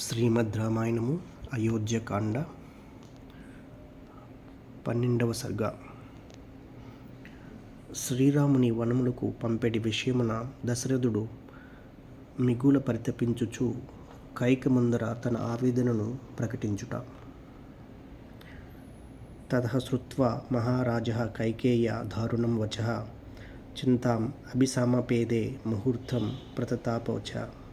శ్రీమద్ రామాయణము అయోధ్యకాండ పన్నెండవ సర్గ. శ్రీరాముని వనములకు పంపేటి విషయమున దశరథుడు మిగుల పరితపించుచు కైక ముందర తన ఆవేదనను ప్రకటించుట. తత శ్రుత్వా మహారాజ కైకేయ దారుణం వచ చింతాం అభిసామపేదే ముహూర్తం ప్రతతాపవచ.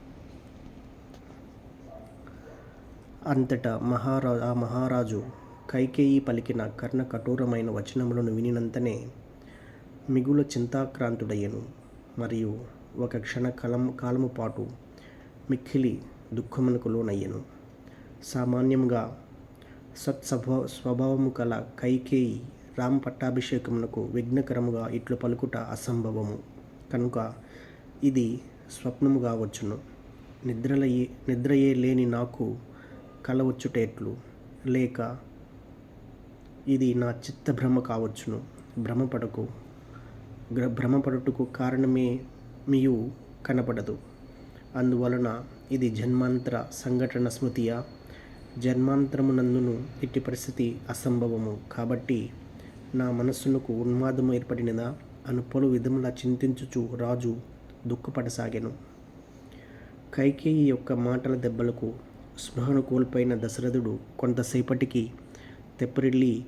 అంతటా మహారా ఆ మహారాజు కైకేయి పలికిన కర్ణ కఠోరమైన వచనములను వినినంతనే మిగుల చింతాక్రాంతుడయ్యను. మరియు ఒక క్షణ కలం కాలము పాటు మిక్కిలి దుఃఖమునకు లోనయ్యను. సామాన్యంగా సత్స్వభావ స్వభావము కల కైకేయి రామ పట్టాభిషేకమునకు విఘ్నకరముగా ఇట్లు పలుకుట అసంభవము. కనుక ఇది స్వప్నము కావచ్చును. నిద్రలయ్యే నిద్రయే లేని నాకు కలవచ్చుటేట్లు లేక ఇది నా చిత్త భ్రమ కావచ్చును. భ్రమపడకు. భ్రమపడుటకు కారణమే మీయు కనపడదు. అందువలన ఇది జన్మాంతర సంఘటన స్మృతియా? జన్మాంతరమునందును ఇట్టి పరిస్థితి అసంభవము. కాబట్టి నా మనస్సునకు ఉన్మాదము ఏర్పడినదా? అను పలు విధములా చింతించుచు రాజు దుఃఖపడసాగాను. కైకేయి యొక్క మాటల దెబ్బలకు స్పృహను కోల్పోయిన దశరథుడు కొంతసేపటికి తెప్పరిల్లి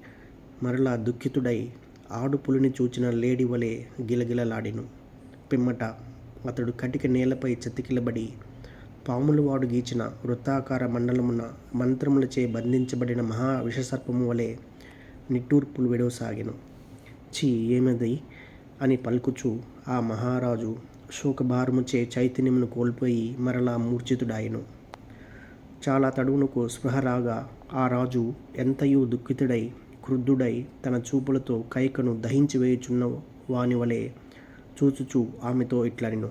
మరలా దుఃఖితుడై ఆడుపులిని చూచిన లేడి వలె గిలగిలలాడెను. పిమ్మట అతడు కటిక నేలపై చతికిలబడి పాములు వాడు గీచిన వృత్తాకార మండలమున మంత్రములచే బంధించబడిన మహా విషసర్పము వలె నిట్టూర్పులు విడవసాగెను. ఛీ ఏమది? అని పలుకుచు ఆ మహారాజు శోకభారముచే చైతన్యమును కోల్పోయి మరలా మూర్ఛితుడాయెను. చాలా తడువునకు స్పృహ రాగా ఆ రాజు ఎంతయూ దుఃఖితుడై క్రుద్ధుడై తన చూపులతో కైకను దహించి వేయుచున్న వాని వలె చూచుచూ ఆమెతో ఇట్లనిను.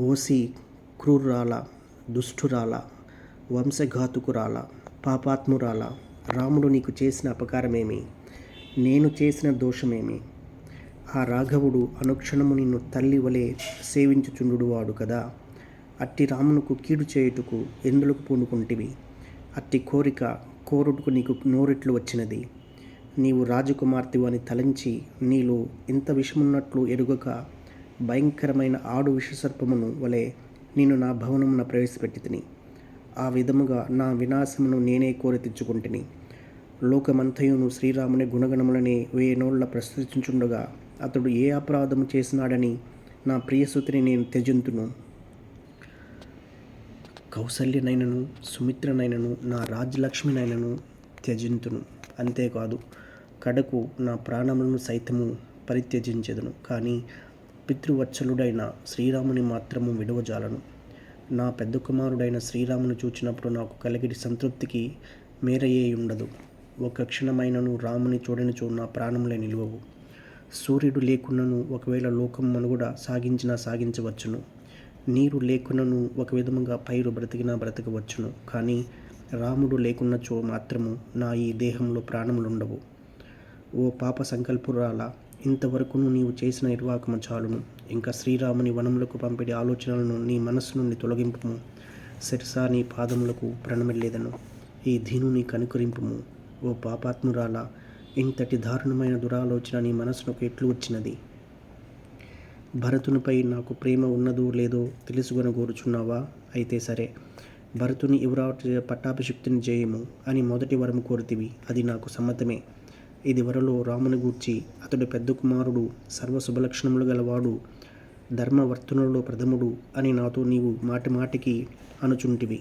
ఓసి క్రూరాల దుష్టురాల వంశఘాతుకురాల పాపాత్మురాల రాముడు నీకు చేసిన అపకారమేమి? నేను చేసిన దోషమేమి? ఆ రాఘవుడు అనుక్షణము నిన్ను తల్లి వలె సేవించుచుండువాడు కదా. అట్టి రామునకు కీడు చేయుటకు ఎందులకు పూనుకుంటివి? అట్టి కోరిక కోరుటకు నీకు నోరెట్లు వచ్చినది. నీవు రాజకుమార్తెవు అని తలంచి నీలో ఇంత విషమున్నట్లు ఎరుగక భయంకరమైన ఆడు విషసర్పమును వలె నేను నా భవనమున ప్రవేశపెట్టి తిని ఆ విధముగా నా వినాశమును నేనే కోరి తెచ్చుకుంటుని. లోకమంతయును శ్రీరాముని గుణగణములనే వేనోళ్ళ ప్రశ్నించుండగా అతడు ఏ అపరాధము చేసినాడని నా ప్రియసుతిని నేను త్యజంతును. కౌసల్యనైనను సుమిత్రనైనను నా రాజ్యలక్ష్మినైనను త్యజింతును. అంతేకాదు కడకు నా ప్రాణములను సైతము పరిత్యజించెదను. కానీ పితృవత్సలుడైన శ్రీరాముని మాత్రము విడవజాలను. నా పెద్ద కుమారుడైన శ్రీరామును చూచినప్పుడు నాకు కలిగిన సంతృప్తికి మేరయే ఉండదు ఒక క్షణమైనను రాముని చూడనిచో నా ప్రాణములే నిలువవు. సూర్యుడు లేకున్నను ఒకవేళ లోకం మనుగడ సాగించినా సాగించవచ్చును. నీరు లేకున్నను ఒక విధముగా పైరు బ్రతికినా బ్రతకవచ్చును. కానీ రాముడు లేకున్నచో మాత్రము నా ఈ దేహంలో ప్రాణములుండవు. ఓ పాప సంకల్పురాల ఇంతవరకును నీవు చేసిన నిర్వాహకము చాలును. ఇంకా శ్రీరాముని వనములకు పంపిడి ఆలోచనలను నీ మనస్సు నుండి తొలగింపుము. శిరసా నీ పాదములకు ప్రణమిల్లేదను. ఈ దీనుని కనుకరింపుము. ఓ పాపాత్మురాల ఇంతటి దారుణమైన దురాలోచన నీ మనసునకు ఎట్లు వచ్చినది? భరతునిపై నాకు ప్రేమ ఉన్నదో లేదో తెలుసుకొనగోరుచున్నావా? అయితే సరే. భరతుని యువరా పట్టాభిషిక్తుని చేయము అని మొదటి వరము కోరితివి. అది నాకు సమ్మతమే. ఇది వరలో రాముని గూర్చి అతడు పెద్ద కుమారుడు సర్వ శుభలక్షణములు గలవాడు ధర్మవర్తనులలో ప్రథముడు అని నాతో నీవు మాటి మాటికి అనుచుంటివి.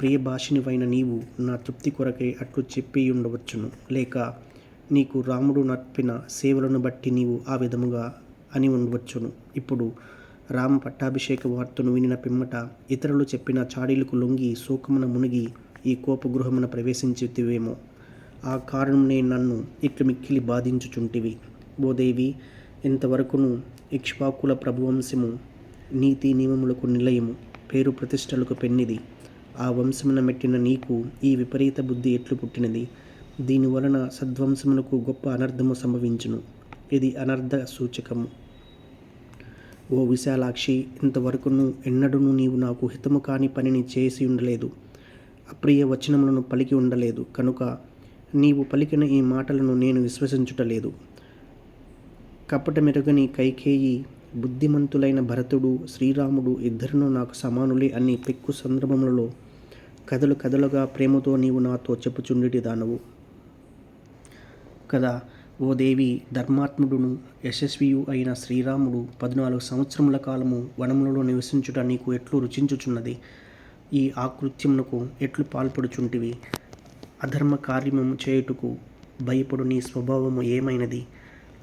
ప్రియ భాషినివైన నీవు నా తృప్తి కొరకే అట్లు చెప్పి ఉండవచ్చును లేక నీకు రాముడు నడిపిన సేవలను బట్టి నీవు ఆ విధముగా అని ఉండవచ్చును. ఇప్పుడు రామ పట్టాభిషేక వార్తను వినిన పిమ్మట ఇతరులు చెప్పిన చాడీలకు లొంగి శోకమున మునిగి ఈ కోపగృహమున ప్రవేశించితివేమో. ఆ కారణమునే నన్ను ఇట్లు మిక్కిలి బాధించుచుంటివి. ఓ ఇంతవరకును ఇక్ష్వాకుల ప్రభువంశము నీతి నియమములకు నిలయము పేరు ప్రతిష్టలకు పెన్నిది. ఆ వంశమున మెట్టిన నీకు ఈ విపరీత బుద్ధి ఎట్లు పుట్టినది? దీనివలన సద్వంశమునకు గొప్ప అనర్థము సంభవించును. ఇది అనర్థ సూచకము. ఓ విశాలాక్షి ఇంతవరకును ఎన్నడూను నీవు నాకు హితము కాని పనిని చేసి ఉండలేదు. అప్రియ వచనములను పలికి ఉండలేదు. కనుక నీవు పలికిన ఈ మాటలను నేను విశ్వసించుటలేదు. కపటమెరుగని కైకేయి బుద్ధిమంతులైన భరతుడు శ్రీరాముడు ఇద్దరును నాకు సమానులే అని పెక్కు సందర్భములలో కథలు కథలుగా ప్రేమతో నీవు నాతో చెప్పుచుండిటి దానవు కదా ఓ దేవి ధర్మాత్ముడును యశస్వియు అయిన శ్రీరాముడు పద్నాలుగు సంవత్సరముల కాలము వనములలో నివసించుట నీకు ఎట్లు రుచించుచున్నది? ఈ ఆకృత్యమునకు ఎట్లు పాల్పడుచుంటివి? అధర్మ కార్యము చేయుటకు భయపడు నీ స్వభావము ఏమైనది?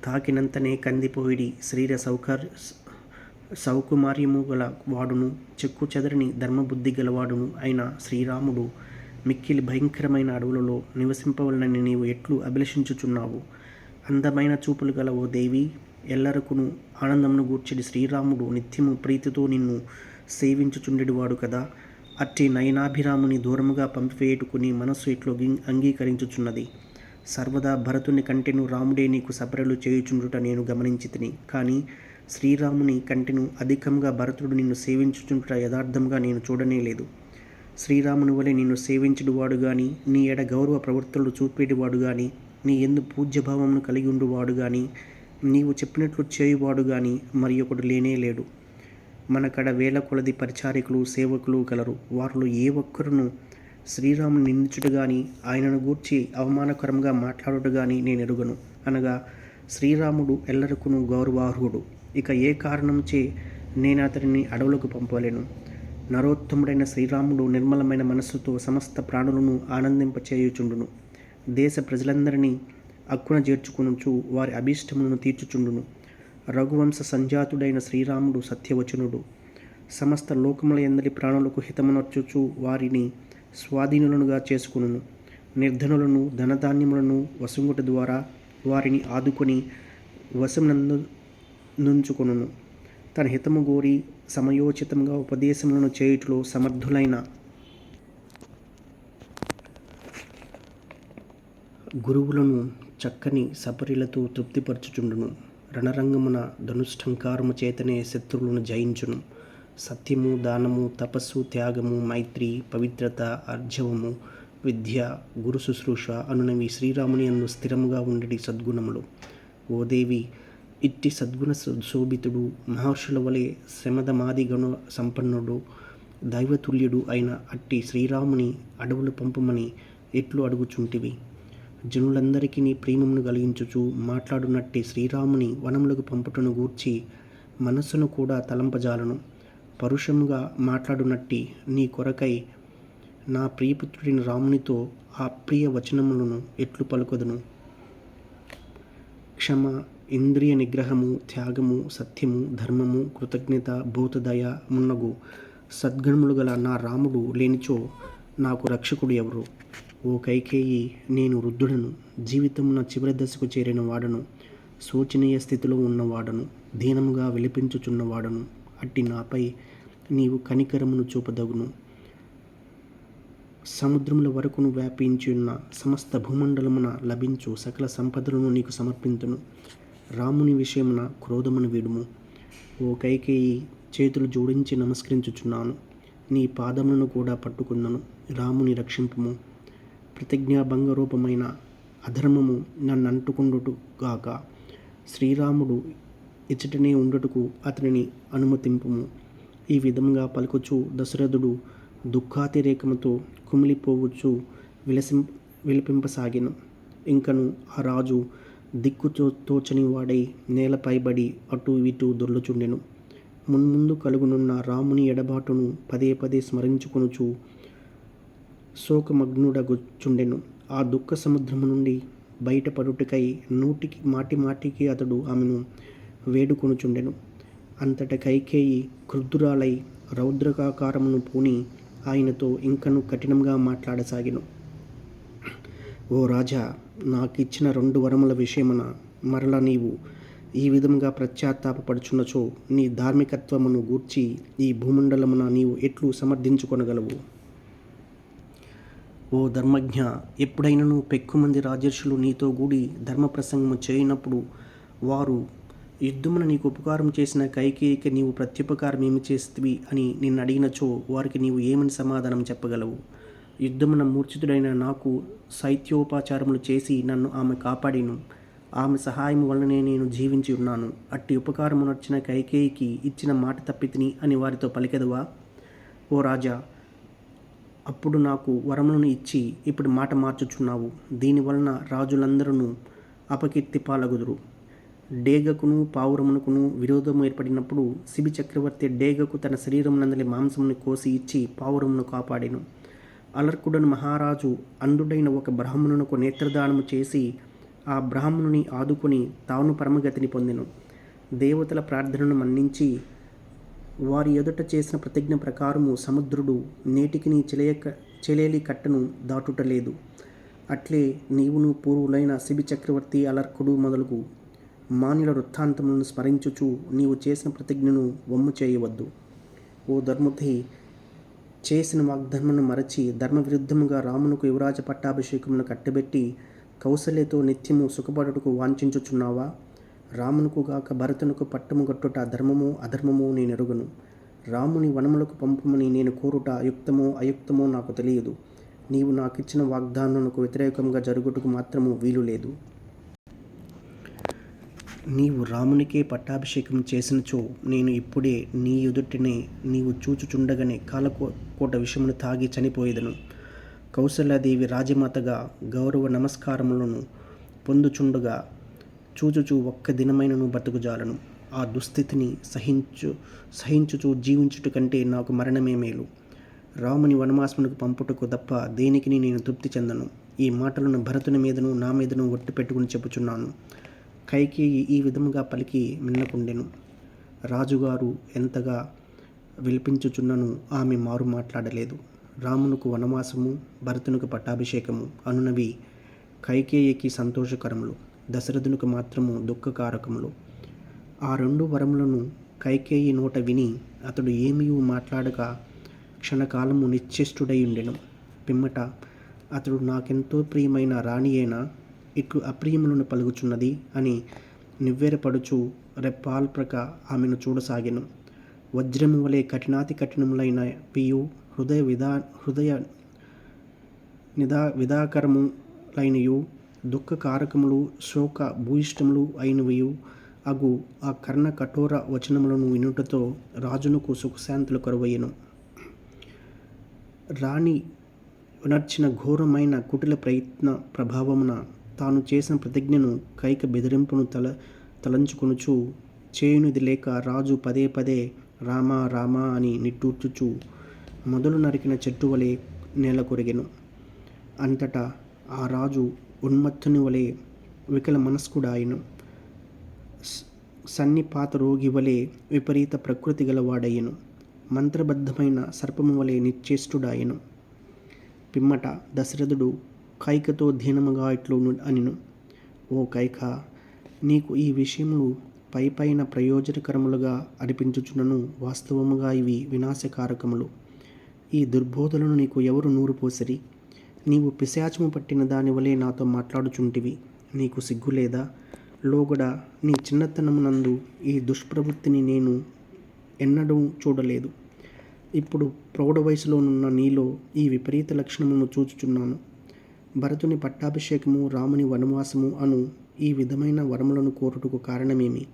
తాకినంతనే కందిపోయిడి శరీర సౌకర్య సౌకుమార్యము గల వాడును చెక్కు చెదరని ధర్మబుద్ధి గలవాడును అయిన శ్రీరాముడు మిక్కిలి భయంకరమైన అడవులలో నివసింపవలనని నీవు ఎట్లు అభిలషించుచున్నావు? అందమైన చూపులు గల ఓ దేవి ఎల్లరకును ఆనందమును గూర్చడి శ్రీరాముడు నిత్యము ప్రీతితో నిన్ను సేవించుచుండెడివాడు కదా. అట్టి నయనాభిరాముని దూరముగా పంపివేయుటకుని మనస్సు ఇట్లు అంగీకరించుచున్నది. సర్వదా భరతుని కంటెను రాముడే నీకు సపరలు చేయుచుండుట నేను గమనించి తిని. కానీ శ్రీరాముని కంటెను అధికంగా భరతుడు నిన్ను సేవించుచుండుట యథార్థంగా నేను చూడనే లేదు. శ్రీరాముని వలె నిన్ను సేవించడువాడు గాని నీ ఎడ గౌరవ ప్రవర్తనలు చూపేటివాడు గాని నీ ఎందు పూజ్యభావమును కలిగి ఉండువాడు కానీ నీవు చెప్పినట్లు చేయువాడు కానీ మరి ఒకడు లేనే లేడు. మనకడ వేల కొలది పరిచారికులు సేవకులు కలరు వారిలో ఏ ఒక్కరును శ్రీరాముని నిందించుట కానీ ఆయనను గూర్చి అవమానకరంగా మాట్లాడుట కానీ నేను ఎరుగను. అనగా శ్రీరాముడు ఎల్లరకును గౌరవార్హుడు. ఇక ఏ కారణంచే నేను అతనిని అడవులకు పంపలేను. నరోత్తముడైన శ్రీరాముడు నిర్మలమైన మనస్సుతో సమస్త ప్రాణులను ఆనందింపచేయుచుండును. దేశ ప్రజలందరినీ అక్కున చేర్చుకునుచు వారి అభీష్టమును తీర్చుచుండును. రఘువంశ సంజాతుడైన శ్రీరాముడు సత్యవచనుడు. సమస్త లోకముల ఎందరి ప్రాణులకు హితమునర్చుచు వారిని స్వాధీనులనుగా చేసుకును నిర్ధనులను ధనధాన్యములను వసుంగుట ద్వారా వారిని ఆదుకొని వశమునందు నుంచుకొనును. తన హితము గోరి సమయోచితంగా ఉపదేశములను చేయుటలో సమర్థులైన గురువులను చక్కని సపరిలతో తృప్తిపరచుచుండును. రణరంగమున ధనుష్టంకారము చేతనే శత్రువులను జయించును. సత్యము దానము తపస్సు త్యాగము మైత్రి పవిత్రత అర్జవము విద్య గురు శుశ్రూష అనునవి శ్రీరాముని అందు స్థిరముగా ఉండడి సద్గుణములు. ఓ దేవి ఇట్టి సద్గుణ శోభితుడు మహర్షుల వలె శమదమాది గణ సంపన్నుడు దైవతుల్యుడు అయిన అట్టి శ్రీరాముని అడవులు పంపమని ఎట్లు అడుగుచుంటివి? జనులందరికీ నీ ప్రేమమును కలిగించుచు మాట్లాడునట్టి శ్రీరాముని వనములకు పంపుటను గూర్చి మనస్సును కూడా తలంపజాలను. పరుషముగా మాట్లాడునట్టి నీ కొరకై నా ప్రియపుత్రుడిని రామునితో ఆ ప్రియ వచనములను ఎట్లు పలుకొదును? క్షమ ఇంద్రియ నిగ్రహము త్యాగము సత్యము ధర్మము కృతజ్ఞత భూతదయ మున్నగు సద్గుణములు గల నా రాముడు లేనిచో నాకు రక్షకుడు ఎవరు? ఓ కైకేయి నేను వృద్ధుడను. జీవితమున చివరి దశకు చేరిన వాడను. శోచనీయ స్థితిలో ఉన్నవాడను దీనముగా విలిపించుచున్నవాడను అట్టి నాపై నీవు కనికరమును చూపదగును. సముద్రముల వరకును వ్యాపించి ఉన్న సమస్త భూమండలమున లభించు సకల సంపదలను నీకు సమర్పింతును. రాముని విషయమున క్రోధమును విడుము. ఓ కైకేయి చేతులు జోడించి నమస్కరించుచున్నాను. నీ పాదములను కూడా పట్టుకున్నను. రాముని రక్షింపుము. ప్రతిజ్ఞాభంగ రూపమైన అధర్మము నన్ను అంటుకుండుటుగాక శ్రీరాముడు ఇచ్చటనే ఉండుటకు అతనిని అనుమతింపుము. ఈ విధంగా పలుకుచు దశరథుడు దుఃఖాతిరేకముతో కుమిలిపోవచ్చు విలసిం విలపింపసాగెను. ఇంకను ఆ రాజు దిక్కుతో తోచని వాడై నేలపైబడి అటు ఇటు దొర్లుచుండెను. మున్ముందు కలుగునున్న రాముని ఎడబాటును పదే పదే స్మరించుకొనుచు శోకమగ్నుడగుచుండెను. ఆ దుఃఖ సముద్రము నుండి బయటపడుటకై నూటికి మాటి మాటికి అతడు ఆమెను వేడుకొనుచుండెను. అంతట కైకేయి క్రుద్ధురాలై రౌద్రకాకారమును పూని ఆయనతో ఇంకను కఠినంగా మాట్లాడసాగిను. ఓ రాజా నాకిచ్చిన రెండు వరముల విషయమున మరల నీవు ఈ విధముగా ప్రత్యాత్తాపడుచున్నచో నీ ధార్మికత్వమును గూర్చి ఈ భూమండలమున నీవు ఎట్లు సమర్థించుకొనగలవు? ఓ ధర్మజ్ఞ ఎప్పుడైనను పెక్కుమంది రాజర్షులు నీతో గూడి ధర్మ ప్రసంగము చేయనప్పుడు వారు యుద్ధమున నీకు ఉపకారం చేసిన కైకేయిక నీవు ప్రత్యుపకారం ఏమి చేస్తువి? అని నిన్ను అడిగినచో వారికి నీవు ఏమని సమాధానం చెప్పగలవు? యుద్ధమున మూర్ఛితుడైన నాకు శైత్యోపాచారములు చేసి నన్ను ఆమె కాపాడిను. ఆమె సహాయం వలననే నేను జీవించి ఉన్నాను. అట్టి ఉపకారమునొచ్చిన కైకేయికి ఇచ్చిన మాట తప్పితిని అని వారితో పలికెదవా? ఓ రాజా అప్పుడు నాకు వరములను ఇచ్చి ఇప్పుడు మాట మార్చుచున్నావు. దీనివలన రాజులందరూ అపకీర్తి పాలగుదురు. డేగకును పావురమునకును విరోధము ఏర్పడినప్పుడు శిబి చక్రవర్తి డేగకు తన శరీరమునందలి మాంసమును కోసి ఇచ్చి పావురమును కాపాడెను. అలర్కుడను మహారాజు అంధుడైన ఒక బ్రాహ్మణునకు నేత్రదానము చేసి ఆ బ్రాహ్మణుని ఆదుకొని తాను పరమగతిని పొందెను. దేవతల ప్రార్థనను మన్నించి వారి ఎదుట చేసిన ప్రతిజ్ఞ ప్రకారము సముద్రుడు నేటికి నీ చెలేక చెలేలి కట్టను దాటుటలేదు. అట్లే నీవును పూర్వులైన శిబి చక్రవర్తి అలర్కుడు మొదలుగు. మాన్యుల వృత్తాంతములను స్మరించుచు నీవు చేసిన ప్రతిజ్ఞను వమ్ము చేయవద్దు. ఓ ధర్మతి చేసిన వాగ్ధర్మను మరచి ధర్మ విరుద్ధముగా రామునకు యువరాజ పట్టాభిషేకమును కట్టబెట్టి కౌసల్యతో నిత్యము సుఖపడుటకు వాంఛించుచున్నావా? రామునకు గాక భరతునకు పట్టము గట్టుట ధర్మము అధర్మము నేను ఎరుగను. రాముని వనములకు పంపమని నేను కోరుట యుక్తమో అయుక్తమో నాకు తెలియదు. నీవు నాకిచ్చిన వాగ్దానమునకు వ్యతిరేకంగా జరుగుటకు మాత్రము వీలు లేదు. నీవు రామునికే పట్టాభిషేకం చేసినచో నేను ఇప్పుడే నీ ఎదుటినే నీవు చూచుచుండగానే కాలకో కోట విషమును తాగి చనిపోయేదను. కౌశల్యాదేవి రాజమాతగా గౌరవ నమస్కారములను పొందుచుండగా చూచుచు ఒక్క దినమైనను బతుకుజాలను ఆ దుస్థితిని సహించు సహించుచు జీవించుట కంటే నాకు మరణమే మేలు. రాముని వనమాసమునకు పంపుటకు తప్ప దేనికి నేను తృప్తి చెందను. ఈ మాటలను భరతుని మీదను నా మీదను ఒట్టి పెట్టుకుని చెప్పుచున్నాను. కైకేయి ఈ విధముగా పలికి మిన్నకుండెను. రాజుగారు ఎంతగా విలిపించుచున్నను ఆమె మారు మాట్లాడలేదు. రామునకు వనవాసము భరతునికి పట్టాభిషేకము అనునవి కైకేయికి సంతోషకరములు. దశరథునికి మాత్రము దుఃఖకారకములు. ఆ రెండు వరములను కైకేయి నోట విని అతడు ఏమీ మాట్లాడక క్షణకాలము నిశ్చేష్టుడై ఉండెను పిమ్మట అతడు నాకెంతో ప్రియమైన రాణి అయినా ఇట్లు అప్రియములను పలుకుచున్నది అని నివ్వెరపడుచు రెప్పాల్ప్రక ఆమెను చూడసాగాను. వజ్రము వలె కఠినాతి కఠినములైన పియు హృదయ విధా హృదయ నిదా విధాకరములైనయు దుఃఖ కారకములు శోక భూయిష్టములు అయినవియు. అగు ఆ కర్ణ కఠోర వచనములను వినుటతో రాజునకు సుఖశాంతులు కరువయ్యను. రాణి వినర్చిన ఘోరమైన కుటిల ప్రయత్న ప్రభావమున తాను చేసిన ప్రతిజ్ఞను కైక బెదిరింపును తల తలంచుకొనుచు చేయునిది లేక రాజు పదే పదే రామా రామా అని నిట్టూర్చుచు మొదలు నరికిన చెట్టు వలె నేల కొరిగెను అంతటా ఆ రాజు ఉన్మత్తుని వలె వికల మనస్కుడాయను సన్నిపాత రోగి వలె విపరీత ప్రకృతి గలవాడయ్యను. మంత్రబద్ధమైన సర్పము వలె నిశ్చేష్టుడాయను పిమ్మట దశరథుడు కైకతో దీనముగా ఇట్లు అనిను. ఓ కైక నీకు ఈ విషయములు పై పైన ప్రయోజనకరములుగా అనిపించుచున్నను వాస్తవముగా ఇవి వినాశకారకములు. ఈ దుర్బోధలను నీకు ఎవరు నూరు పోసిరి? నీవు పిశాచము పట్టిన దాని వలె నాతో మాట్లాడుచుంటివి. నీకు సిగ్గు లేదా? లోగడ నీ చిన్నతనమునందు ఈ దుష్ప్రవృత్తిని నేను ఎన్నడూ చూడలేదు. ఇప్పుడు ప్రౌఢ వయసులోనున్న నీలో ఈ విపరీత లక్షణమును చూచుచున్నాను. భరతుని పట్టాభిషేకము రాముని వనవాసము అను ఈ విధమైన వరములను కోరుటకు కారణమేమి?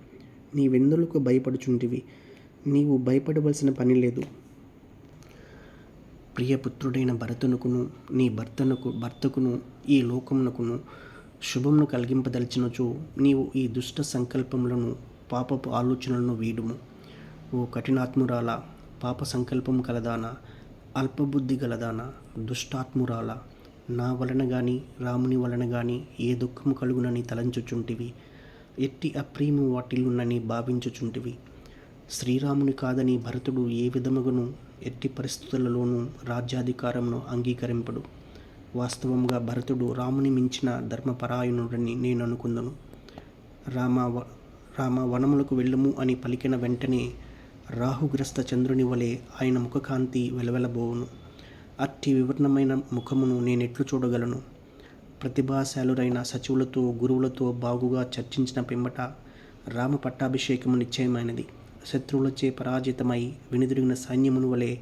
నీవెందులకు భయపడుచుంటివి. నీవు భయపడవలసిన పని లేదు. ప్రియపుత్రుడైన భరతునకును నీ భర్తనకు భర్తకును ఈ లోకమునకును శుభమును కలిగింపదలిచినచో నీవు ఈ దుష్ట సంకల్పములను పాపపు ఆలోచనలను వీడుము. ఓ కఠినాత్మురాల పాప సంకల్పం కలదానా అల్పబుద్ధి గలదాన దుష్టాత్మురాల నా వలన గాని రాముని వలన గాని ఏ దుఃఖము కలుగునని తలంచుచుంటివి? ఎట్టి అప్రియము వాటిల్లునని భావించుచుంటివి? శ్రీరాముని కాదని భరతుడు ఏ విధముగాను ఎట్టి పరిస్థితులలోనూ రాజ్యాధికారంను అంగీకరింపడు. వాస్తవంగా భరతుడు రాముని మించిన ధర్మపరాయణుడని నేను అనుకుందను. రామ వ- రామ వనములకు వెళ్ళము అని పలికిన వెంటనే రాహుగ్రస్త చంద్రుని వలె ఆయన ముఖకాంతి వెలవెలబోవును. అట్టి వివరణమైన ముఖమును నేనెట్లు చూడగలను. ప్రతిభాశాలురైన సచివులతో గురువులతో బాగుగా చర్చించిన పిమ్మట రామ పట్టాభిషేకము నిశ్చయమైనది. శత్రువులచే పరాజితమై వెనుదిరిగిన సైన్యమును వలె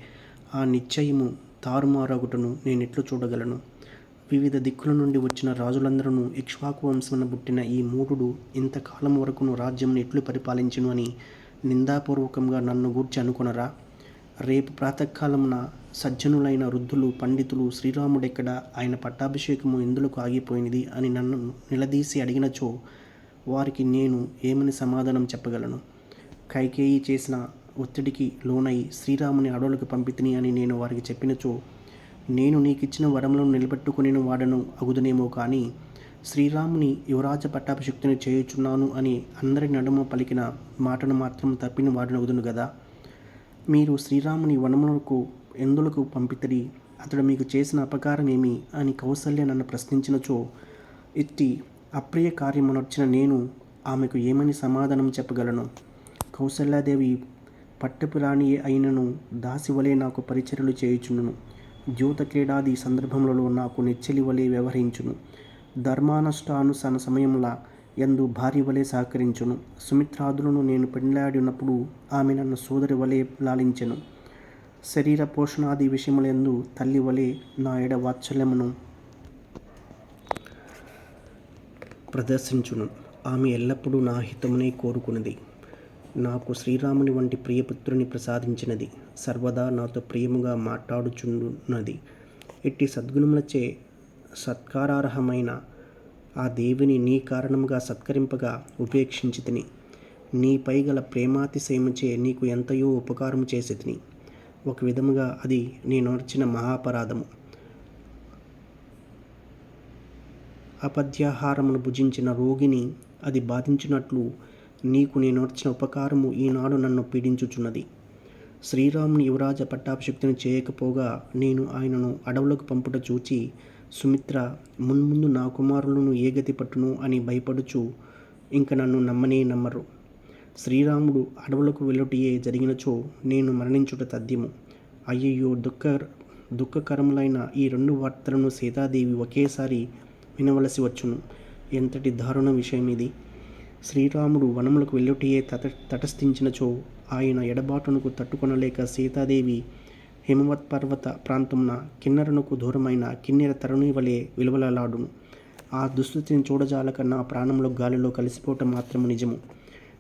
ఆ నిశ్చయము తారుమారగుటను నేనెట్లు చూడగలను. వివిధ దిక్కుల నుండి వచ్చిన రాజులందరూ ఇక్ష్వాకు వంశమున పుట్టిన ఈ మూఢుడు ఇంతకాలం వరకును రాజ్యంను ఎట్లు పరిపాలించును అని నిందాపూర్వకంగా నన్ను గూర్చి అనుకొనరా. రేపు ప్రాతకాలమున సజ్జనులైన వృద్ధులు పండితులు శ్రీరాముడెక్కడ ఆయన పట్టాభిషేకము ఎందులకు ఆగిపోయినది అని నన్ను నిలదీసి అడిగినచో వారికి నేను ఏమని సమాధానం చెప్పగలను? కైకేయి చేసిన ఒత్తిడికి లోనై శ్రీరాముని అడవులకు పంపితిని అని నేను వారికి చెప్పినచో నేను నీకిచ్చిన వరములను నిలబెట్టుకుని వాడను అగుదనేమో కానీ శ్రీరాముని యువరాజ పట్టాభిషిక్తుని చేయుచున్నాను అని అందరి నడుమ పలికిన మాటను మాత్రం తప్పిన వాడిని అగుదును కదా మీరు శ్రీరాముని వనములకు ఎందులకు పంపితిరి? అతడు మీకు చేసిన అపకారమేమి అని కౌసల్య నన్ను ప్రశ్నించినచో ఇట్టి అప్రియ కార్యమునొచ్చిన నేను ఆమెకు ఏమని సమాధానం చెప్పగలను? కౌసల్యాదేవి పట్టపు రాణి అయినను దాసి వలె నాకు పరిచర్యలు చేయుచుండును. జ్యోత క్రీడాది సందర్భములలో నాకు నెచ్చలి వలె వ్యవహరించును. ధర్మానుష్ఠానుసన సమయముల ఎందు భార్య వలె సహకరించును. సుమిత్రాదులను నేను పెండ్లాడినప్పుడు ఆమె నన్ను సోదరి వలె లాలించెను. శరీర పోషణాది విషయములందు తల్లి వలె నా ఎడ వాత్సల్యమును ప్రదర్శించును. ఆమె ఎల్లప్పుడూ నా హితమునే కోరుకున్నది నాకు శ్రీరాముని వంటి ప్రియపుత్రుని ప్రసాదించినది. సర్వదా నాతో ప్రియముగా మాట్లాడుచున్నది ఇట్టి సద్గుణములచే సత్కారార్హమైన ఆ దేవిని నీ కారణముగా సత్కరింపగా ఉపేక్షించి తిని నీపై గల ప్రేమాతిశయముచే నీకు ఎంతయో ఉపకారము చేసి తిని ఒక విధముగా అది నేను నడిచిన మహాపరాధము. అపద్యాహారమును భుజించిన రోగిని అది బాధించినట్లు నీకు నేను నడిచిన ఉపకారము ఈనాడు నన్ను పీడించుచున్నది. శ్రీరాముని యువరాజ పట్టాభిషిక్తిని చేయకపోగా నేను ఆయనను అడవులకు పంపుట చూచి సుమిత్ర మున్ముందు నా కుమారులను ఏ గతి పట్టును అని భయపడుచు ఇంక నన్ను నమ్మనే నమ్మరు. శ్రీరాముడు అడవులకు వెళ్ళుటియే జరిగినచో నేను మరణించుట తథ్యము. అయ్యయ్యో దుఃఖ దుఃఖకరములైన ఈ రెండు వార్తలను సీతాదేవి ఒకేసారి వినవలసి వచ్చును. ఎంతటి దారుణ విషయం ఇది శ్రీరాముడు వనములకు వెళ్ళుటియే తట తటస్థించినచో ఆయన ఎడబాటునకు తట్టుకొనలేక సీతాదేవి హిమవత్ పర్వత ప్రాంతంన కిన్నెరనకు దూరమైన కిన్నెర తరుణి వలె విలువలలాడును. ఆ దుస్థితిని చూడజాలక నా ప్రాణంలో గాలిలో కలిసిపోవటం మాత్రము నిజము.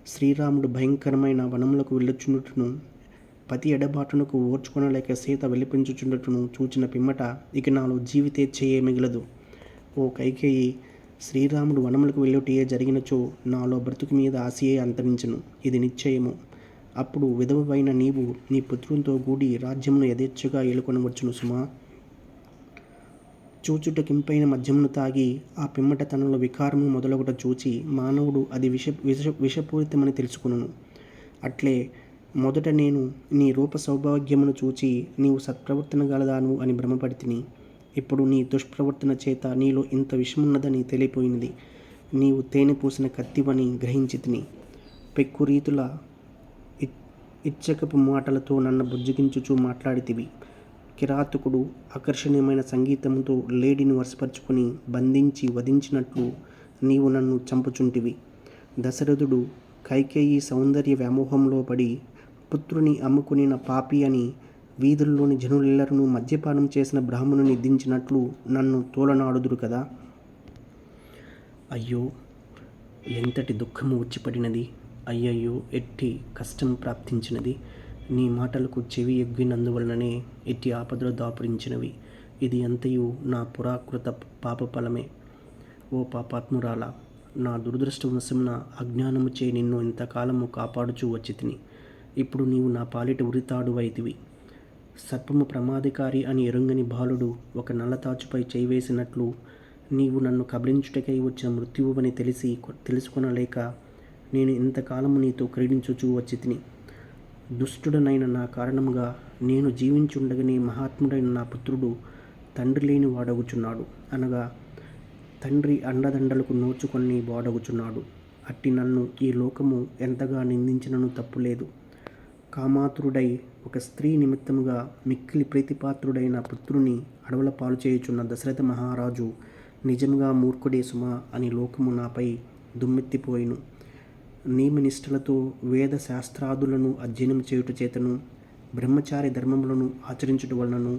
శ్రీరాముడు భయంకరమైన వనములకు వెళ్ళుచుండుటను పతి ఎడబాటునకు ఓర్చుకొనలేక సీత వెలిపించుచున్నట్టును చూచిన పిమ్మట ఇక నాలో జీవితేచ్ఛయే మిగలదు. ఓ కైకేయి శ్రీరాముడు వనములకు వెళ్ళుటియే జరిగినచో నాలో బ్రతుకు మీద ఆశయే అంతరించను. ఇది నిశ్చయము. అప్పుడు విధవైన నీవు నీ పుత్రునితో కూడి రాజ్యమును యథేచ్ఛగా ఏలుకొనవచ్చును సుమా. చూచుటకింపైన మద్యమును తాగి ఆ పిమ్మట తనలో వికారము మొదలగుట చూచి మానవుడు అది విష విష విషపూరితమని తెలుసుకును అట్లే మొదట నేను నీ రూప సౌభాగ్యమును చూచి నీవు సత్ప్రవర్తన గలదాను అని భ్రమపడితిని. ఇప్పుడు నీ దుష్ప్రవర్తన చేత నీలో ఇంత విషమున్నదని తెలియపోయినది. నీవు తేనె పూసిన కత్తివని గ్రహించి తిని పెక్కు రీతుల ఇచ్చకపు మాటలతో నన్ను బుజ్జగించుచూ మాట్లాడితివి. కిరాతకుడు ఆకర్షణీయమైన సంగీతంతో లేడీని వశపరుచుకొని బంధించి వధించినట్లు నీవు నన్ను చంపుచుంటివి. దశరథుడు కైకేయి సౌందర్య వ్యామోహంలో పడి పుత్రుని అమ్ముకునిన పాపి అని వీధుల్లోని జనులెల్లరూ మద్యపానం చేసిన బ్రాహ్మణుని దించినట్లు నన్ను తోలనాడుదురు కదా. అయ్యో ఎంతటి దుఃఖము వచ్చిపడినది? అయ్యయ్యో ఎట్టి కష్టం ప్రాప్తించినది? నీ మాటలకు చెవి ఎగ్గినందువలననే ఎట్టి ఆపదలు దాపురించినవి. ఇది అంతయు నా పురాకృత పాపఫలమే. ఓ పాపాత్మురాల నా దురదృష్టవశమున అజ్ఞానముచే నిన్ను ఇంతకాలము కాపాడుచూ వచ్చి తిని. ఇప్పుడు నీవు నా పాలిట ఉరితాడువైతివి. సర్పము ప్రమాదకారి అని ఎరుంగని బాలుడు ఒక నల్లతాచుపై చేయివేసినట్లు నీవు నన్ను కబలించుటకై వచ్చిన మృత్యువుని తెలిసి తెలుసుకొనలేక నేను ఇంతకాలము నీతో క్రీడించుచూ వచ్చి తిని దుష్టుడనైన నా కారణముగా నేను జీవించుండగనే మహాత్ముడైన నా పుత్రుడు తండ్రి లేని వాడగుచున్నాడు. అనగా తండ్రి అండదండలకు నోచుకొని వాడగుచున్నాడు. అట్టి నన్ను ఈ లోకము ఎంతగా నిందించినను తప్పులేదు. కామాతురుడై ఒక స్త్రీ నిమిత్తముగా మిక్కిలి ప్రీతిపాత్రుడైన పుత్రుని అడవుల పాలు చేయుచున్న దశరథ మహారాజు నిజముగా మూర్ఖుడే సుమా అని లోకము నాపై దుమ్మెత్తిపోయిను. నియమనిష్టలతో వేద శాస్త్రాదులను అధ్యయనం చేయుట చేతను బ్రహ్మచారి ధర్మములను ఆచరించుట వలనను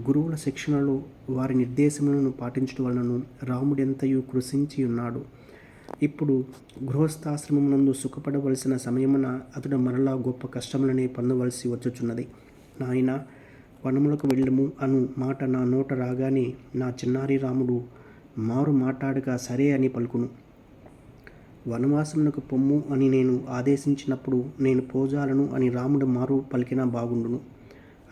గురువుల శిక్షణలో వారి నిర్దేశములను పాటించడం వలనను రాముడెంతయు కృషించి ఉన్నాడు ఇప్పుడు గృహస్థాశ్రమమునందు సుఖపడవలసిన సమయమున అతడు మరలా గొప్ప కష్టములనే పొందవలసి వచ్చుచున్నది. నాయన వనములకు వెళ్ళము అను మాట నా నోట రాగానే నా చిన్నారి రాముడు మారు మాట్లాడక సరే అని పలుకును. వనవాసమునకు పొమ్ము అని నేను ఆదేశించినప్పుడు నేను పోజాలను అని రాముడు మారు పలికినా బాగుండును.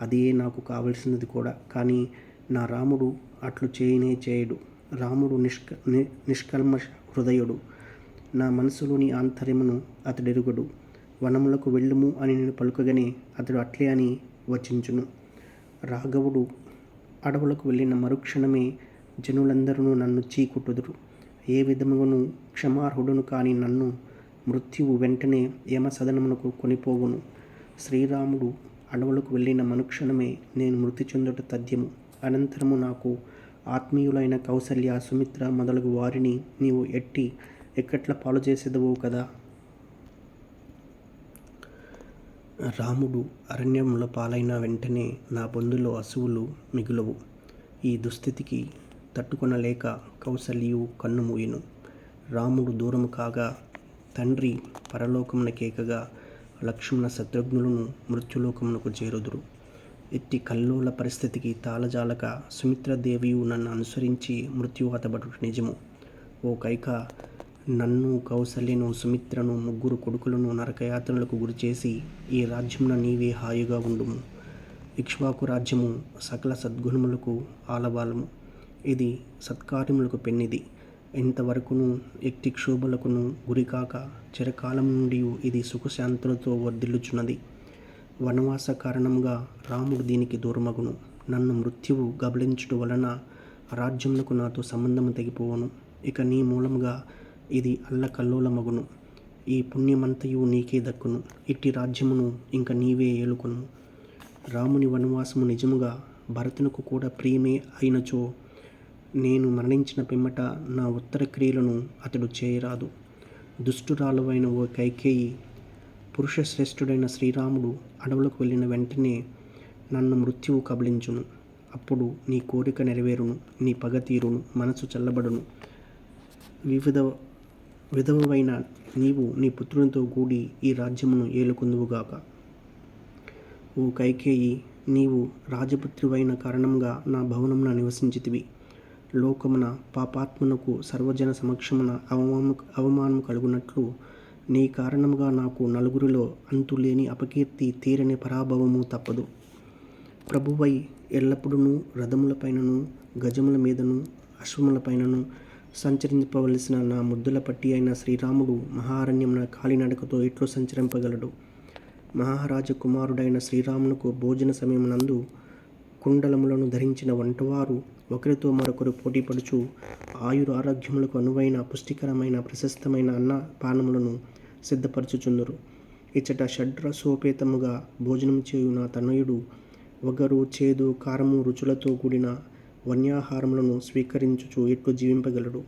అదే నాకు కావలసినది కూడా. కానీ నా రాముడు అట్లు చేయనే చేయడు. రాముడు నిష్క నిష్కల్మ హృదయుడు. నా మనసులోని ఆంతర్యమును అతడెరుగడు. వనములకు వెళ్ళుము అని నేను పలుకగానే అతడు అట్లే అని వచించును. రాఘవుడు అడవులకు వెళ్ళిన మరుక్షణమే జనులందరూ నన్ను చీకుట్టుదురు. ఏ విధముగాను క్షమార్హుడును కాని నన్ను మృత్యువు వెంటనే యమసదనమునకు కొనిపోవును. శ్రీరాముడు అడవులకు వెళ్ళిన మనుక్షణమే నేను మృతి చెందుట తథ్యము. అనంతరము నాకు ఆత్మీయులైన కౌసల్య సుమిత్ర మొదలగు వారిని నీవు ఎట్టి ఎక్కట్ల పాలు చేసేదవు కదా? రాముడు అరణ్యముల పాలైన వెంటనే నా బొందులో అసువులు మిగులవు. ఈ దుస్థితికి తట్టుకొనలేక కౌసల్యు కన్నుమూయను రాముడు దూరము కాగా తండ్రి పరలోకమున కేకగా లక్ష్మణ శత్రుఘ్నులను మృత్యులోకమునకు చేరుదురు. ఎట్టి కల్లోల పరిస్థితికి తాళజాలక సుమిత్రదేవియు నన్ను అనుసరించి మృత్యువాతబడుట నిజము. ఓ కైక నన్ను కౌసల్యను సుమిత్రను ముగ్గురు కొడుకులను నరకయాతనలకు గురిచేసి ఈ రాజ్యమున నీవే హాయిగా ఉండుము. ఇక్ష్వాకు రాజ్యము సకల సద్గుణములకు ఆలవాలము ఇది సత్కార్యములకు పెన్నిది. ఇంతవరకును ఎట్టి క్షోభలకును గురికాక చిరకాలం నుండి ఇది సుఖశాంతులతో వర్ధిల్లుచున్నది. వనవాస కారణంగా రాముడు దీనికి దూరమగును. నన్ను మృత్యువు గబలించుట వలన రాజ్యమునకు నాతో సంబంధము తెగిపోవను. ఇక నీ మూలముగా ఇది అల్లకల్లోలమగును ఈ పుణ్యమంతయు నీకే దక్కును. ఇట్టి రాజ్యమును ఇంక నీవే ఏలుకొను. రాముని వనవాసము నిజముగా భరతునకు కూడా ప్రియమే అయినచో నేను మరణించిన పిమ్మట నా ఉత్తర క్రియలను అతడు చేయరాదు. దుష్టురాలువైన ఓ కైకేయి పురుషశ్రేష్ఠుడైన శ్రీరాముడు అడవులకు వెళ్ళిన వెంటనే నన్ను మృత్యువు కబలించును అప్పుడు నీ కోరిక నెరవేరును నీ పగ తీరును మనసు చల్లబడును. వివిధ విధవమైన నీవు నీ పుత్రునితో కూడి ఈ రాజ్యమును ఏలుకుందువుగాక. ఓ కైకేయి నీవు రాజపుత్రివైన కారణంగా నా భవనమున నివసించితివి. లోకమున పాపాత్మనకు సర్వజన సమక్షమున అవమానము అవమానము కలుగునట్లు నీ కారణంగా నాకు నలుగురిలో అంతులేని అపకీర్తి తీరని పరాభవము తప్పదు. ప్రభువై ఎల్లప్పుడూ రథములపైనను గజముల మీదను అశ్వములపైనను సంచరింపవలసిన నా ముద్దుల పట్టి అయిన శ్రీరాముడు మహారణ్యమున కాలినడకతో ఎట్లు సంచరింపగలడు. మహారాజ కుమారుడైన శ్రీరామునకు భోజన సమయమునందు కుండలములను ధరించిన వంటవారు ఒకరితో మరొకరు పోటీపడుచు ఆయుర ఆరోగ్యములకు అనువైన పుష్టికరమైన ప్రశస్తమైన అన్న పానములను సిద్ధపరచుచుందరు. ఇచ్చట షడ్రసోపేతముగా భోజనం చేయు నా తనయుడు వగరు చేదు కారము రుచులతో కూడిన వన్యాహారములను స్వీకరించుచు ఎట్లు జీవింపగలడు?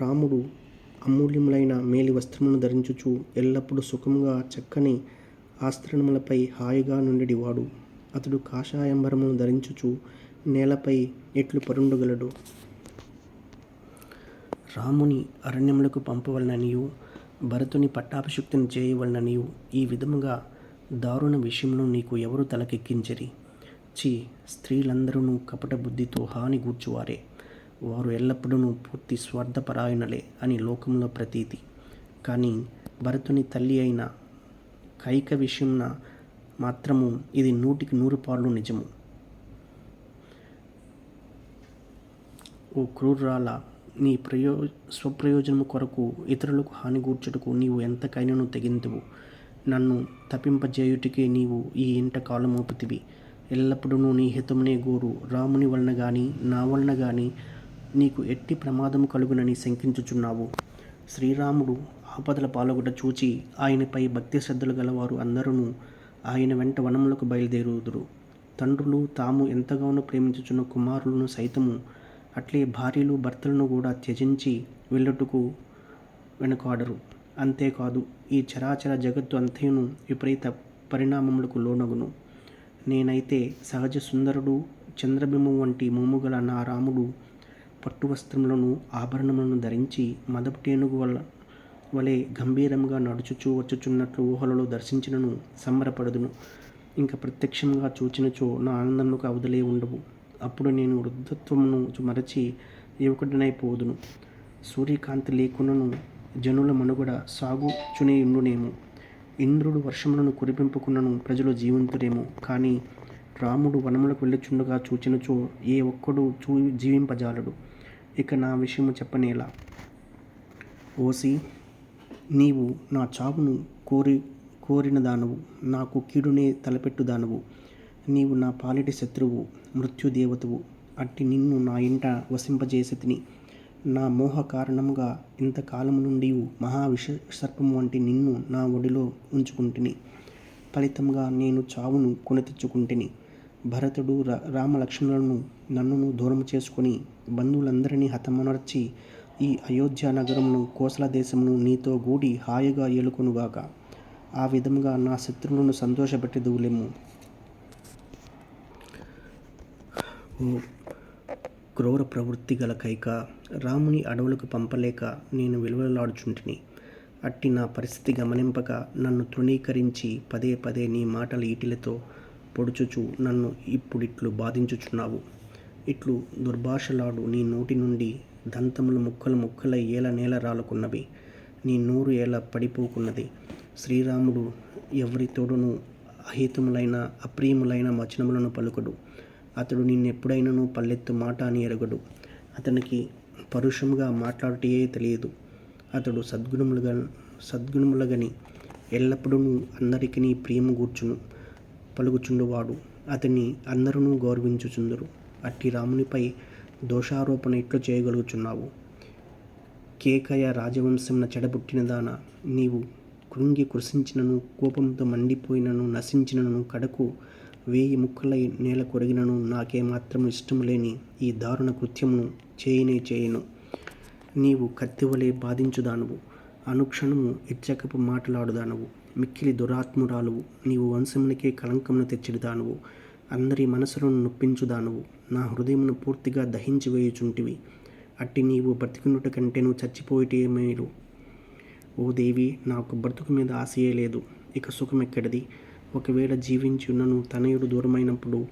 రాముడు అమూల్యములైన మేలి వస్త్రమును ధరించుచు ఎల్లప్పుడూ సుఖముగా చక్కని ఆస్త్రణములపై హాయిగా నుండివాడు అతడు కాషాయంబరమును ధరించుచు నేలపై ఎట్లు పరుండగలడు? రాముని అరణ్యములకు పంపవలననియు భరతుని పట్టాభిషక్తిని చేయవలననియు ఈ విధముగా దారుణ విషయంలో నీకు ఎవరు తలకెక్కించరి? చి స్త్రీలందరూ కపట బుద్ధితో హాని గూర్చువారే. వారు ఎల్లప్పుడూ పూర్తి స్వార్థపరాయణలే అని లోకంలో ప్రతీతి. కానీ భరతుని తల్లి అయిన కైక విషయంన మాత్రము ఇది నూటికి నూరు పాళ్ళు నిజము. ఓ క్రూరాల నీ ప్రయో స్వప్రయోజనము కొరకు ఇతరులకు హాని గూర్చుటకు నీవు ఎంతకైనాను తెగింతువు? నన్ను తప్పింపజేయుటికే నీవు ఈ ఇంట కాలమోపుతివి. ఎల్లప్పుడూ నీ హితమునే గోరు. రాముని వలన గాని నా వలన గాని నీకు ఎట్టి ప్రమాదము కలుగునని శంకించుచున్నావు. శ్రీరాముడు ఆపదల పాల్గొట చూచి ఆయనపై భక్తి శ్రద్ధలు గలవారు అందరూ ఆయన వెంట వనములకు బయలుదేరుదురు. తండ్రులు తాము ఎంతగానో ప్రేమించుచున్న కుమారులను సైతము అట్లే భార్యలు భర్తలను కూడా త్యజించి వెళ్ళుటకు వెనుకాడరు. అంతేకాదు ఈ చరాచర జగత్తు అంతయును విపరీత పరిణామములకు లోనగును. నేనైతే సహజ సుందరుడు చంద్రబింబం వంటి మోముగల నా రాముడు పట్టు వస్త్రములను ఆభరణములను ధరించి మదపుటేనుగు వల్ల వలె గంభీరంగా నడుచుచూ వచ్చుచున్నట్లు ఊహలలో దర్శించినను సంబరపడదును. ఇంకా ప్రత్యక్షంగా చూచినచో నా ఆనందములకు అవదలే ఉండవు. అప్పుడు నేను వృద్ధత్వమును మరచి యువకుడినైపోదును సూర్యకాంతి లేకున్నను జనుల మనుగడ సాగుచునే ఉండునేమో ఇంద్రుడు వర్షములను కురిపింపుకున్నను ప్రజలు జీవంతురేమో. కానీ రాముడు వనములకు వెళ్ళుచుండగా చూచినచో ఏ ఒక్కడు చూ జీవింపజాలడు. ఇక నా విషయము చెప్పనేలా. ఓసి నీవు నా చావును కోరి కోరిన దానవు నాకు కీడునే తలపెట్టు దానవు నీవు నా పాలిటి శత్రువు మృత్యుదేవతవు. అట్టి నిన్ను నా ఇంట వసింపజేసి తిని నా మోహ కారణముగా ఇంతకాలము నుండి మహావిష సర్పము వంటి నిన్ను నా ఒడిలో ఉంచుకుంటుని. ఫలితంగా నేను చావును కొని తెచ్చుకుంటుని. భరతుడు రా రామలక్ష్మణులను నన్నును దూరం చేసుకొని బంధువులందరినీ హతమనర్చి ఈ అయోధ్య నగరమును కోసల దేశమును నీతో గూడి హాయిగా ఏలుకొనుగాక. ఆ విధముగా నా శత్రువులను సంతోషపెట్టి దువులేము క్రూర ప్రవృత్తి గల కైక రాముని అడవులకు పంపలేక నేను విలువలాడుచుంటిని. అట్టి నా పరిస్థితి గమనింపక నన్ను తృణీకరించి పదే పదే నీ మాటల ఈటిలతో పొడుచుచు నన్ను ఇప్పుడిట్లు బాధించుచున్నావు. ఇట్లు దుర్భాషలాడు నీ నోటి నుండి దంతములు ముక్కలు ముక్కలై ఏల నేల రాలుకున్నవి. నీ నూరు ఏల పడిపోకున్నది. శ్రీరాముడు ఎవరితోడును అహితములైన అప్రియములైన వచనములను పలుకుడు. అతడు నిన్నెప్పుడైనను పల్లెత్తు మాట అని ఎరగడు. అతనికి పరుషముగా మాట్లాడటయే తెలియదు. అతడు సద్గుణములుగా సద్గుణములగని ఎల్లప్పుడూ అందరికీ ప్రియము కూర్చును పలుకుచుండువాడు. అతన్ని అందరూ గౌరవించుచుందరు. అట్టి రామునిపై దోషారోపణ ఎట్లు చేయగలుగుచున్నావు? కేకయ రాజవంశంన చెడబుట్టినదాన నీవు కృంగి కృషించినను కోపంతో మండిపోయినను నశించినను కడకు వేయి ముక్కలై నేల కొరిగినను. నాకేమాత్రం ఇష్టం లేని ఈ దారుణ కృత్యమును చేయనే చేయను. నీవు కత్తివలే బాధించుదానువు. అనుక్షణము ఇచ్చకపు మాట్లాడుదానువు. మిక్కిలి దురాత్మురాలువు. నీవు వంశమునికే కళంకమును తెచ్చిడుదానువు. అందరి మనసులను నొప్పించుదానువు. నా హృదయమును పూర్తిగా దహించి వేయుచుంటివి. అట్టి నీవు బ్రతికున్నట కంటేను చచ్చిపోయిటే మేలు. ఓ దేవి నాకు బ్రతుకు మీద ఆశయే లేదు. ఇక సుఖం ఎక్కడిది ఒకవేళ జీవించి ఉన్నను తనయుడు దూరమైనప్పుడు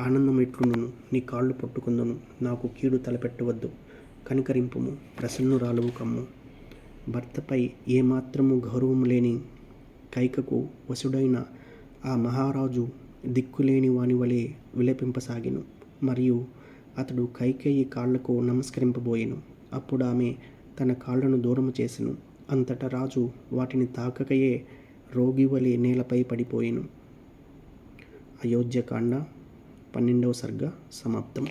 ఆనందం ఎట్లుండును? నీ కాళ్ళు పట్టుకుందును. నాకు కీడు తలపెట్టవద్దు. కనికరింపము. ప్రసన్నురాలువు కమ్ము. భర్తపై ఏమాత్రము గౌరవం లేని కైకకు వసుడైన ఆ మహారాజు దిక్కులేని వాని వలె విలపింపసాగిను. మరియు అతడు కైకేయి కాళ్ళకు నమస్కరింపబోయెను. అప్పుడు ఆమె తన కాళ్ళను దూరము చేసెను. అంతటా రాజు వాటిని తాకకయే రోగివలి నేలపై పడిపోయెను. అయోధ్యకాండ పన్నెండవ సర్గ సమాప్తం.